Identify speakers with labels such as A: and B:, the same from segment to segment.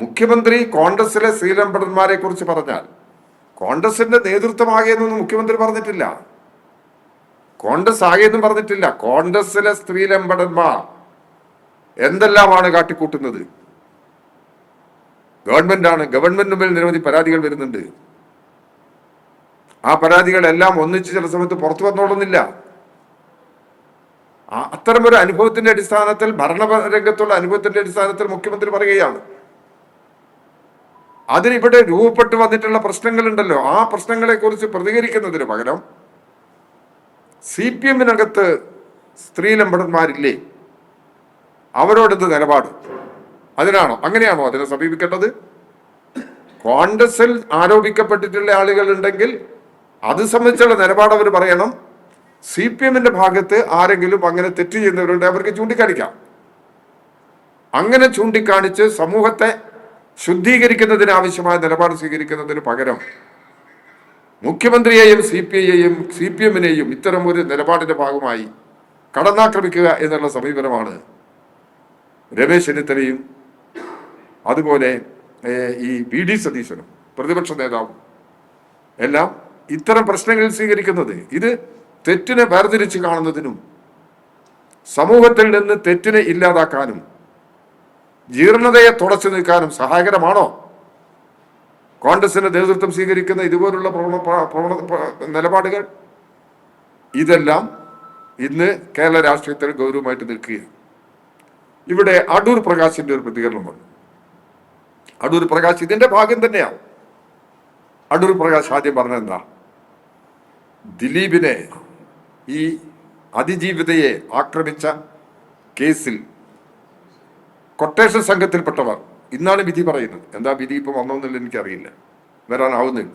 A: മുഖ്യമന്ത്രി കോൺഗ്രസിലെ ശ്രീരംഭടന്മാരെ കുറിച്ച് പറഞ്ഞാൽ കോൺഗ്രസിന്റെ നേതൃത്വമാകെയെന്നൊന്നും മുഖ്യമന്ത്രി പറഞ്ഞിട്ടില്ല. കോൺഗ്രസ് ആകെയെന്നും പറഞ്ഞിട്ടില്ല. കോൺഗ്രസിലെ സ്ത്രീലമ്പടന്മാർ എന്തെല്ലാമാണ് കാട്ടിക്കൂട്ടുന്നത്? ഗവൺമെന്റാണ് ഗവൺമെന്റിന് മേൽ നിരവധി പരാതികൾ വരുന്നുണ്ട്. ആ പരാതികളെല്ലാം ഒന്നിച്ച് ചില സമയത്ത് പുറത്തു വന്നോളുന്നില്ല. അത്തരമൊരു അനുഭവത്തിന്റെ അടിസ്ഥാനത്തിൽ ഭരണരംഗത്തുള്ള അനുഭവത്തിന്റെ അടിസ്ഥാനത്തിൽ മുഖ്യമന്ത്രി പറയുകയാണ്. അതിനിവിടെ രൂപപ്പെട്ടു വന്നിട്ടുള്ള പ്രശ്നങ്ങളുണ്ടല്ലോ. ആ പ്രശ്നങ്ങളെ കുറിച്ച് പ്രതികരിക്കുന്നതിന് പകരം സി പി എമ്മിനകത്ത് സ്ത്രീലമ്പടന്മാരില്ലേ അവരോടെന്ത് നിലപാട്. അതിനാണോ? അങ്ങനെയാണോ അതിനെ സമീപിക്കേണ്ടത്? കോൺഗ്രസിൽ ആരോപിക്കപ്പെട്ടിട്ടുള്ള ആളുകൾ ഉണ്ടെങ്കിൽ അത് സംബന്ധിച്ചുള്ള നിലപാട് അവർ പറയണം. സി പി എമ്മിന്റെ ഭാഗത്ത് ആരെങ്കിലും അങ്ങനെ തെറ്റ് ചെയ്യുന്നവരുണ്ട് അവർക്ക് ചൂണ്ടിക്കാണിക്കാം. അങ്ങനെ ചൂണ്ടിക്കാണിച്ച് സമൂഹത്തെ ശുദ്ധീകരിക്കുന്നതിന് ആവശ്യമായ നിലപാട് സ്വീകരിക്കുന്നതിന് പകരം മുഖ്യമന്ത്രിയെയും സി പി ഐയെയും സി പി എമ്മിനെയും ഇത്തരം ഒരു നിലപാടിന്റെ ഭാഗമായി കടന്നാക്രമിക്കുക എന്നുള്ള സമീപനമാണ് രമേശ് ചെന്നിത്തലയും അതുപോലെ ഈ വി ഡി സതീശനും പ്രതിപക്ഷ നേതാവും എല്ലാം ഇത്തരം പ്രശ്നങ്ങൾ സ്വീകരിക്കുന്നത്. ഇത് തെറ്റിനെ വേർതിരിച്ച് കാണുന്നതിനും സമൂഹത്തിൽ നിന്ന് തെറ്റിനെ ഇല്ലാതാക്കാനും ജീർണതയെ തുടച്ചു നീക്കാനും സഹായകരമാണോ? കോൺഗ്രസിന്റെ നേതൃത്വം സ്വീകരിക്കുന്ന ഇതുപോലുള്ള പ്രവണ പ്ര- പ്രവണ നിലപാടുകൾ? ഇതെല്ലാം ഇന്ന് കേരള രാഷ്ട്രീയത്തിൽ ഗൗരവമായിട്ട് നിൽക്കുകയാണ്. ഇവിടെ അടൂർ പ്രകാശിന്റെ ഒരു പ്രതികരണം വന്നു അടൂർ പ്രകാശ് ഇതിന്റെ ഭാഗം തന്നെയാണ്. അടൂർ പ്രകാശ് ആദ്യം പറഞ്ഞെന്താ ദിലീപിനെ ഈ അതിജീവിതയെ ആക്രമിച്ച കേസിൽ കൊട്ടേഷൻ സംഘത്തിൽപ്പെട്ടവർ. ഇന്നാണ് വിധി പറയുന്നത്. എന്താ വിധി ഇപ്പം വന്നോന്നില്ല എനിക്കറിയില്ല. വരാനാവുന്നില്ല.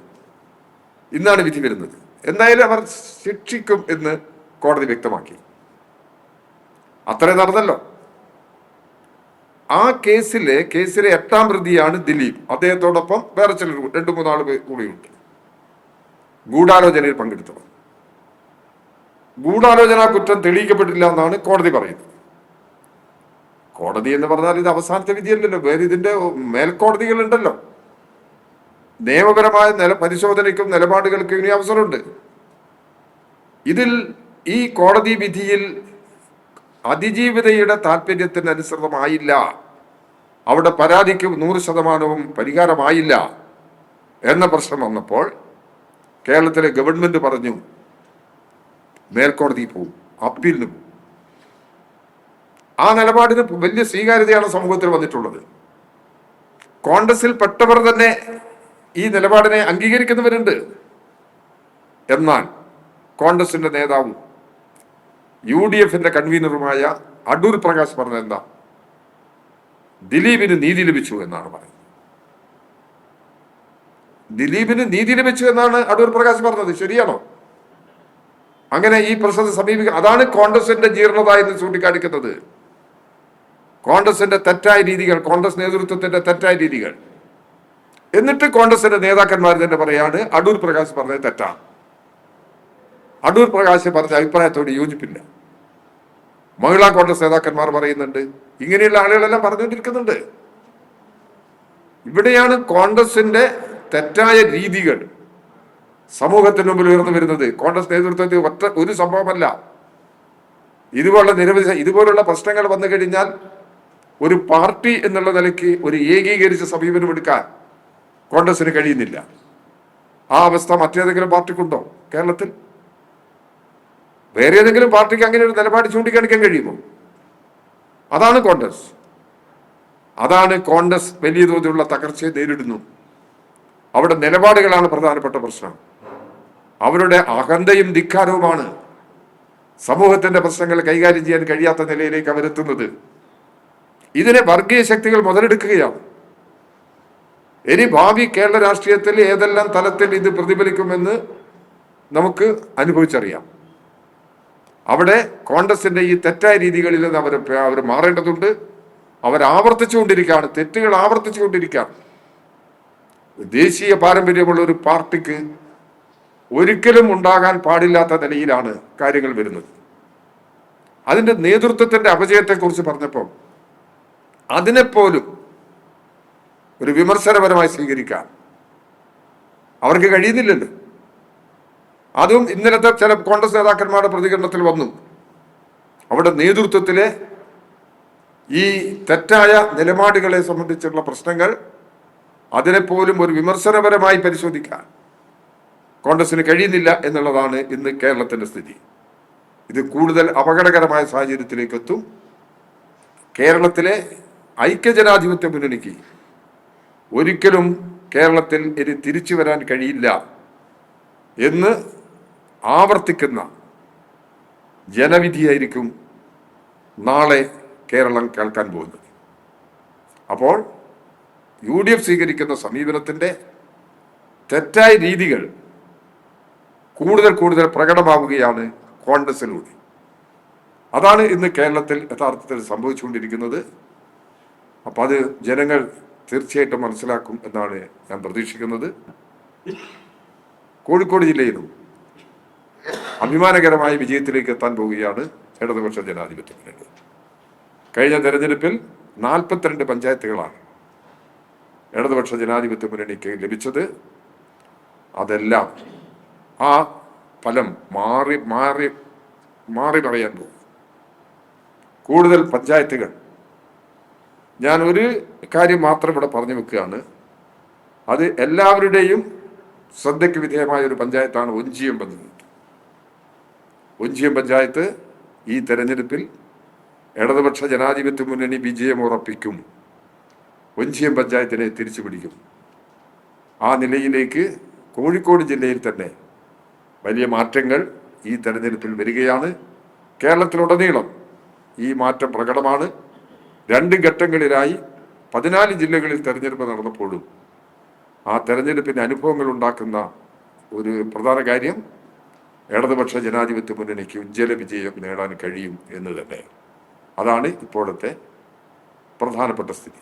A: ഇന്നാണ് വിധി വരുന്നത്. എന്തായാലും അവർ ശിക്ഷിക്കും എന്ന് കോടതി വ്യക്തമാക്കി. അത്രേ നടന്നല്ലോ. ആ കേസിലെ കേസിലെ എട്ടാം പ്രതിയാണ് ദിലീപ്. അദ്ദേഹത്തോടൊപ്പം വേറെ ചിലർ രണ്ടു മൂന്നാൾ കൂടിയുണ്ട്. ഗൂഢാലോചനയിൽ പങ്കെടുത്തവർ. ഗൂഢാലോചന കുറ്റം തെളിയിക്കപ്പെട്ടില്ല എന്നാണ് കോടതി പറയുന്നത്. കോടതി എന്ന് പറഞ്ഞാൽ ഇത് അവസാനത്തെ വിധിയല്ലല്ലോ. വേറെ ഇതിന്റെ മേൽക്കോടതികളുണ്ടല്ലോ. നിയമപരമായ നില പരിശോധനയ്ക്കും നിലപാടുകൾക്കും ഇനി അവസരമുണ്ട്. ഇതിൽ ഈ കോടതി വിധിയിൽ അതിജീവിതയുടെ താല്പര്യത്തിന് അനുസൃതമായില്ല അവിടെ പരാതിക്ക് നൂറ് ശതമാനവും പരിഹാരമായില്ല എന്ന പ്രശ്നം വന്നപ്പോൾ കേരളത്തിലെ ഗവൺമെന്റ് പറഞ്ഞു മേൽക്കോടതി പോവും അപ്പീലിന് പോവും. ആ നിലപാടിന് വലിയ സ്വീകാര്യതയാണ് സമൂഹത്തിൽ വന്നിട്ടുള്ളത്. കോൺഗ്രസിൽ പെട്ടവർ തന്നെ ഈ നിലപാടിനെ അംഗീകരിക്കുന്നവരുണ്ട്. എന്നാൽ കോൺഗ്രസിന്റെ നേതാവും യു ഡി എഫിന്റെ കൺവീനറുമായ അടൂർ പ്രകാശ് പറഞ്ഞത് എന്താ? ദിലീപിന് നീതി ലഭിച്ചു എന്നാണ് പറയുന്നത്. ദിലീപിന് നീതി ലഭിച്ചു എന്നാണ് അടൂർ പ്രകാശ് പറഞ്ഞത്. ശരിയാണോ? അങ്ങനെ ഈ പ്രശ്നത്തെ സമീപിക്കുക അതാണ് കോൺഗ്രസിന്റെ ജീർണത എന്ന് ചൂണ്ടിക്കാണിക്കുന്നത്. കോൺഗ്രസിന്റെ തെറ്റായ രീതികൾ കോൺഗ്രസ് നേതൃത്വത്തിന്റെ തെറ്റായ രീതികൾ. എന്നിട്ട് കോൺഗ്രസിന്റെ നേതാക്കന്മാർ തന്നെ പറയാണ് അടൂർ പ്രകാശ് പറഞ്ഞത് തെറ്റാണ്. അടൂർ പ്രകാശ് പറഞ്ഞ അഭിപ്രായത്തോട് യോജിപ്പില്ല. മഹിളാ കോൺഗ്രസ് നേതാക്കന്മാർ പറയുന്നുണ്ട് ഇങ്ങനെയുള്ള ആളുകളെല്ലാം പറഞ്ഞുകൊണ്ടിരിക്കുന്നുണ്ട്. ഇവിടെയാണ് കോൺഗ്രസിന്റെ തെറ്റായ രീതികൾ സമൂഹത്തിന് മുമ്പിൽ ഉയർന്നു വരുന്നത്. കോൺഗ്രസ് നേതൃത്വത്തിൽ ഒറ്റ ഒരു സംഭവമല്ല. ഇതുപോലുള്ള നിരവധി ഇതുപോലുള്ള പ്രശ്നങ്ങൾ വന്നു കഴിഞ്ഞാൽ ഒരു പാർട്ടി എന്നുള്ള നിലയ്ക്ക് ഒരു ഏകീകരിച്ച സമീപനം എടുക്കാൻ കോൺഗ്രസിന് കഴിയുന്നില്ല. ആ അവസ്ഥ മറ്റേതെങ്കിലും പാർട്ടിക്കുണ്ടോ കേരളത്തിൽ? വേറെ ഏതെങ്കിലും പാർട്ടിക്ക് അങ്ങനെ ഒരു നിലപാട് ചൂണ്ടിക്കാണിക്കാൻ കഴിയുമോ? അതാണ് കോൺഗ്രസ്. അതാണ് കോൺഗ്രസ് വലിയ തോതിലുള്ള തകർച്ചയെ നേരിടുന്നു. അവിടെ നിലപാടുകളാണ് പ്രധാനപ്പെട്ട പ്രശ്നം. അവരുടെ അഹന്തയും ധിക്കാരവുമാണ് സമൂഹത്തിന്റെ പ്രശ്നങ്ങൾ കൈകാര്യം ചെയ്യാൻ കഴിയാത്ത നിലയിലേക്ക് അവരെത്തുന്നത്. ഇതിനെ വർഗീയ ശക്തികൾ മുതലെടുക്കുകയാണ്. ഇനി ഭാവി കേരള രാഷ്ട്രീയത്തിൽ ഏതെല്ലാം തലത്തിൽ ഇത് പ്രതിഫലിക്കുമെന്ന് നമുക്ക് അനുഭവിച്ചറിയാം. അവിടെ കോൺഗ്രസിന്റെ ഈ തെറ്റായ രീതികളിൽ നിന്ന് അവർ അവർ മാറേണ്ടതുണ്ട്. അവർ ആവർത്തിച്ചുകൊണ്ടിരിക്കുകയാണ്. തെറ്റുകൾ ആവർത്തിച്ചുകൊണ്ടിരിക്കുകയാണ്. ദേശീയ പാരമ്പര്യമുള്ള ഒരു പാർട്ടിക്ക് ഒരിക്കലും ഉണ്ടാകാൻ പാടില്ലാത്ത നിലയിലാണ് കാര്യങ്ങൾ വരുന്നത്. അതിന്റെ നേതൃത്വത്തിന്റെ അപജയത്തെക്കുറിച്ച് പറഞ്ഞപ്പോൾ അതിനെപ്പോലും ഒരു വിമർശനപരമായി സ്വീകരിക്കാൻ അവർക്ക് കഴിയുന്നില്ലല്ലോ. അതും ഇന്നലത്തെ ചില കോൺഗ്രസ് നേതാക്കന്മാരുടെ പ്രതികരണത്തിൽ വന്നു. അവിടെ നേതൃത്വത്തിലെ ഈ തെറ്റായ നിലപാടുകളെ സംബന്ധിച്ചുള്ള പ്രശ്നങ്ങൾ അതിനെപ്പോലും ഒരു വിമർശനപരമായി പരിശോധിക്കാൻ കോൺഗ്രസിന് കഴിയുന്നില്ല എന്നുള്ളതാണ് ഇന്ന് കേരളത്തിന്റെ സ്ഥിതി. ഇത് കൂടുതൽ അപകടകരമായ സാഹചര്യത്തിലേക്ക് എത്തും. കേരളത്തിലെ ഐക്യജനാധിപത്യ മുന്നണിക്ക് ഒരിക്കലും കേരളത്തിൽ ഇനി തിരിച്ചു വരാൻ കഴിയില്ല എന്ന് ആവർത്തിക്കുന്ന ജനവിധിയായിരിക്കും നാളെ കേരളം കേൾക്കാൻ പോകുന്നത്. അപ്പോൾ യു ഡി എഫ് സ്വീകരിക്കുന്ന സമീപനത്തിന്റെ തെറ്റായ രീതികൾ കൂടുതൽ കൂടുതൽ പ്രകടമാവുകയാണ് കോൺഗ്രസിലൂടെ. അതാണ് ഇന്ന് കേരളത്തിൽ യഥാർത്ഥത്തിൽ സംഭവിച്ചുകൊണ്ടിരിക്കുന്നത്. അപ്പം അത് ജനങ്ങൾ തീർച്ചയായിട്ടും മനസ്സിലാക്കും എന്നാണ് ഞാൻ പ്രതീക്ഷിക്കുന്നത്. കോഴിക്കോട് ജില്ലയിലും അഭിമാനകരമായ വിജയത്തിലേക്ക് എത്താൻ പോവുകയാണ് ഇടതുപക്ഷ ജനാധിപത്യ മുന്നണി കഴിഞ്ഞ തെരഞ്ഞെടുപ്പിൽ നാൽപ്പത്തിരണ്ട് പഞ്ചായത്തുകളാണ് ഇടതുപക്ഷ ജനാധിപത്യ മുന്നണിക്ക് ലഭിച്ചത്. അതെല്ലാം ആ ഫലം മാറി മാറി മാറി പറയാൻ പോകും. കൂടുതൽ പഞ്ചായത്തുകൾ ഞാൻ ഒരു കാര്യം മാത്രം ഇവിടെ പറഞ്ഞു വെക്കുകയാണ്. അത് എല്ലാവരുടെയും ശ്രദ്ധയ്ക്ക് വിധേയമായ ഒരു പഞ്ചായത്താണ് ഒഞ്ചിയം പഞ്ചായത്ത്. ഒഞ്ചിയം പഞ്ചായത്ത് ഈ തെരഞ്ഞെടുപ്പിൽ ഇടതുപക്ഷ ജനാധിപത്യ മുന്നണി വിജയം ഉറപ്പിക്കും. ഒഞ്ചിയം പഞ്ചായത്തിനെ തിരിച്ചു പിടിക്കും. ആ നിലയിലേക്ക് കോഴിക്കോട് ജില്ലയിൽ തന്നെ വലിയ മാറ്റങ്ങൾ ഈ തെരഞ്ഞെടുപ്പിൽ വരികയാണ്. കേരളത്തിലുടനീളം ഈ മാറ്റം പ്രകടമാണ്. രണ്ട് ഘട്ടങ്ങളിലായി പതിനാല് ജില്ലകളിൽ തെരഞ്ഞെടുപ്പ് നടന്നപ്പോഴും ആ തെരഞ്ഞെടുപ്പിന്റെ അനുഭവങ്ങൾ ഉണ്ടാക്കുന്ന ഒരു പ്രധാന കാര്യം ഇടതുപക്ഷ ജനാധിപത്യ മുന്നണിക്ക് ഉജ്ജ്വല വിജയം നേടാൻ കഴിയും എന്ന് തന്നെ. അതാണ് ഇപ്പോഴത്തെ പ്രധാനപ്പെട്ട സ്ഥിതി.